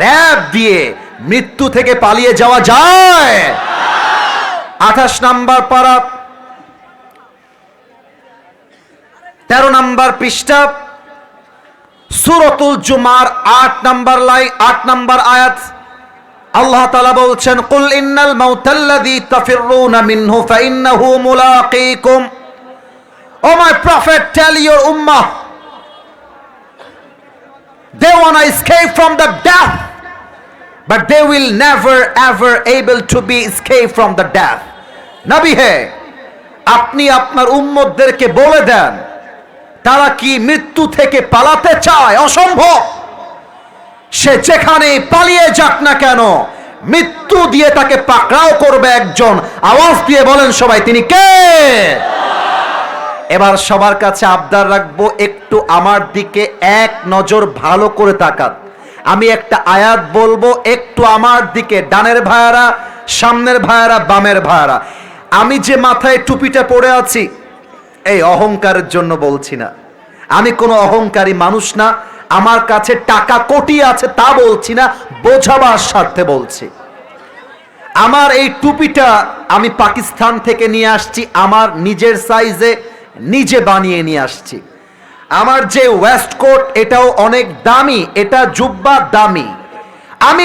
RAB দিয়ে মৃত্যু থেকে পালিয়ে যাওয়া যায়। আঠাশ নাম্বার পারা তেরো নাম্বার পৃষ্ঠা। সুরতুল জুমার আট নাম্বার লাই, আট নাম্বার আয়াত। আল্লাহ তালা বলছেন, কুল ইন্নাল মাউতাল্লাযী তাফিররুনা মিনহু, ফাইন্নাহু মুলাকীকুম। O my prophet tell your Ummah they want to escape from the death. But they will never, ever able to be escape from the death. নবী হে, আপনি আপনার উম্মতদেরকে বলে দেন, তারা কি মৃত্যু থেকে পালাতে চায়? অসম্ভব। সে যেখানে পালিয়ে যাক না কেন, মৃত্যু দিয়ে তাকে পাকড়াও করবে একজন। আওয়াজ দিয়ে বলেন সবাই, তিনি কে? এবার সবার কাছে আবদার রাখব, একটু আমার দিকে এক নজর ভালো করে তাকান। আমি একটা আয়াত বলব, একটু আমার দিকে, ডানের ভায়ারা সামনের ভায়ারা বামের ভায়ারা আমি যে মাথায় টুপিটা পরে আছি, এই অহংকারের জন্য বলছি না। আমি কোনো অহংকারী মানুষ না, আমার কাছে টাকা কোটি আছে তা বলছি না, বোঝাবার স্বার্থে বলছি। আমার এই টুপিটা আমি পাকিস্তান থেকে নিয়ে আসছি, আমার নিজের সাইজে নিজে বানিয়ে নিয়ে আসছি। আমার যে ওয়েস্ট কোট এটাও অনেক দামি, এটা জুব্বা দামি। আমি